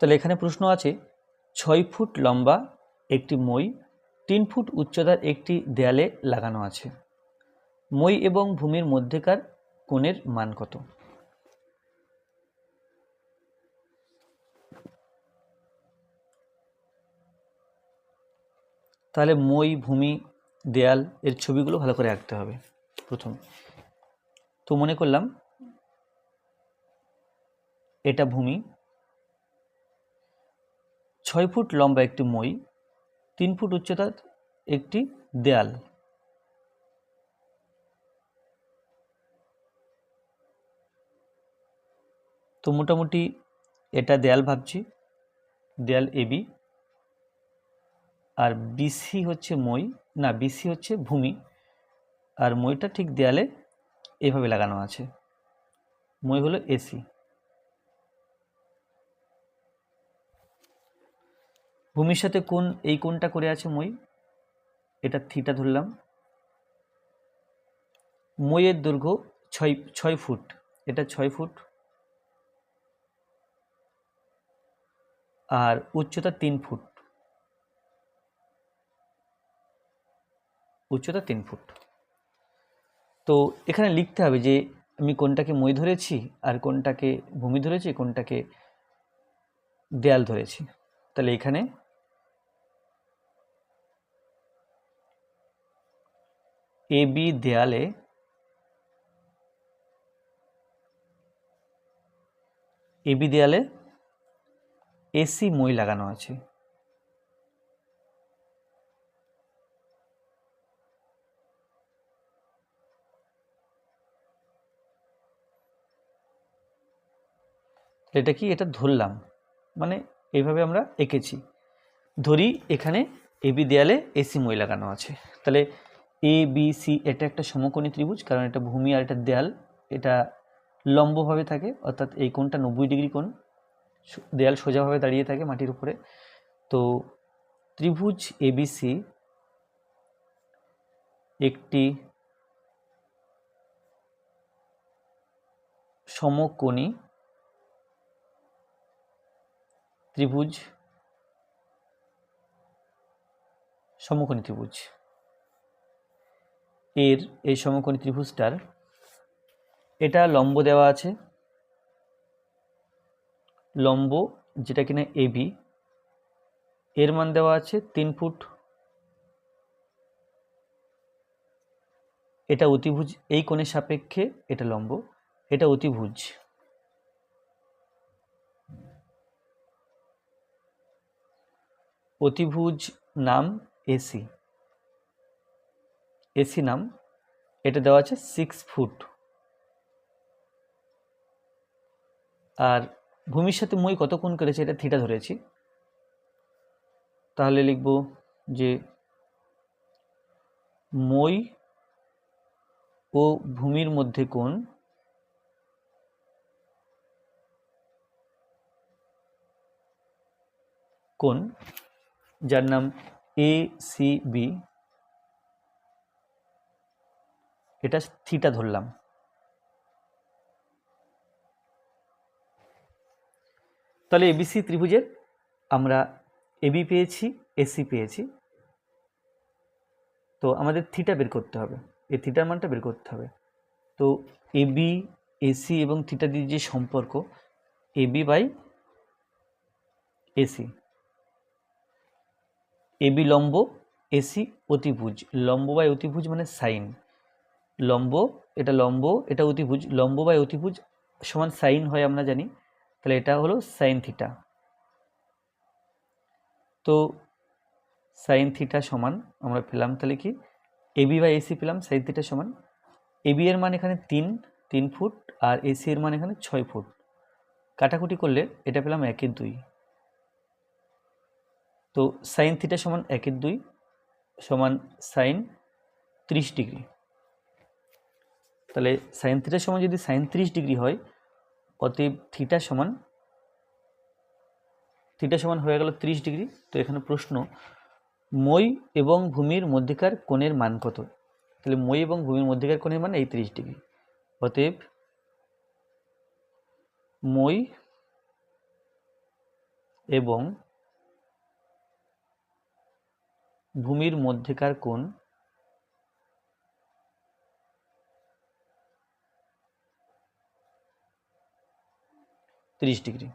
তাহলে এখানে প্রশ্ন আছে, ছয় ফুট লম্বা একটি মই, তিন ফুট উচ্চতার একটি দেয়ালে লাগানো আছে। মই এবং ভূমির মধ্যেকার কোণের মান কত? তাহলে মই, ভূমি, দেয়াল এর ছবিগুলো ভালো করে আঁকতে হবে প্রথম। তো মনে করলাম, এটা ভূমি ছয় ফুট লম্বা একটি মই, তিন ফুট উচ্চতার একটি দেয়াল। তো মোটামুটি এটা দেয়াল ভাবছি। দেয়াল এবি আর বিসি হচ্ছে মই। না বিসি হচ্ছে ভূমি। আর মইটা ঠিক দেয়ালে এভাবে লাগানো আছে। মই হলো এসি ভূমির সাথে কোন, এই কোনটা করে আছে মই? এটা থিটা ধরলাম। মইয়ের দৈর্ঘ্য ছয় ছয় ফুট। এটা ছয় ফুট। আর উচ্চতা তিন ফুট। উচ্চতা তিন ফুট। তো এখানে লিখতে হবে যে, আমি কোনটাকে মই ধরেছি আর কোনটাকে ভূমি ধরেছি কোনটাকে দেয়াল ধরেছি। তাহলে এখানে এ বি দেয়ালে এবি দেয়ালে এসি মই লাগানো আছে। এটা কি? এটা ধরলাম। মানে এইভাবে আমরা এঁকেছি। ধরি এখানে এবি দেয়ালে এসি মই লাগানো আছে। তাহলে এ বি সি এটা একটা সমকোণী ত্রিভুজ, কারণ এটা ভূমি আর এটা দেয়াল, এটা লম্বভাবে থাকে, অর্থাৎ এই কোণটা নব্বই ডিগ্রি কোণ দেয়াল সোজাভাবে দাঁড়িয়ে থাকে মাটির উপরে। তো ত্রিভুজ এবিসি একটি সমকোণী ত্রিভুজ সমকোণী ত্রিভুজ। এর এই সমকোণী ত্রিভুজটার। এটা লম্ব দেওয়া আছে। লম্ব, যেটা কিনা এবি এর মান দেওয়া আছে তিন ফুট। এটা অতিভুজ, এই কোণের সাপেক্ষে এটা লম্ব, এটা অতিভুজ। অতিভুজ নাম এসি এসি নাম, এটা দেওয়া আছে সিক্স ফুট আর ভূমির সাথে মই কত কোণ করেছে এটা থিটা ধরেছি। তাহলে লিখব যে মই ও ভূমির মধ্যে কোণ কোণ, যার নাম এ সি বি এটা থিটা ধরলাম। তাহলে এবিসি ত্রিভুজের আমরা এবি পেয়েছি এসি পেয়েছি। তো আমাদের থিটা বের করতে হবে। এই থিটার মানটা বের করতে হবে। তো এবি এসি এবং থিটা দিয়ে যে সম্পর্ক এবি বাই এসি এবি লম্ব এসি অতিভুজ। লম্ব বাই অতিভুজ মানে সাইন। লম্ব, এটা লম্ব, এটা অতিভুজ, লম্ব বাই অতিভুজ সমান সাইন হয় আমরা জানি। তাহলে এটা হলো সাইন থিটা তো সাইন থিটা সমান আমরা পেলাম তাহলে কি? এবি বাই এসি পেলাম সাইন থিটা সমান। এবি এর মান এখানে তিন তিন ফুট, আর এসি এর মান এখানে ছয় ফুট। কাটাকুটি করলে এটা পেলাম একের দুই। তো সাইন থিটা সমান একের দুই সমান সাইন ত্রিশ ডিগ্রি। তাহলে সাইন থিটার সমান যদি সাইন ত্রিশ ডিগ্রি হয়, অতএব থিটা সমান থিটা সমান হয়ে গেল ত্রিশ ডিগ্রি তো এখানে প্রশ্ন, মই এবং ভূমির মধ্যেকার কোণের মান কত? তাহলে মই এবং ভূমির মধ্যেকার কোণের মান এই ত্রিশ ডিগ্রি অতএব মই এবং ভূমির মধ্যেকার কোণ তিরিশ ডিগ্রি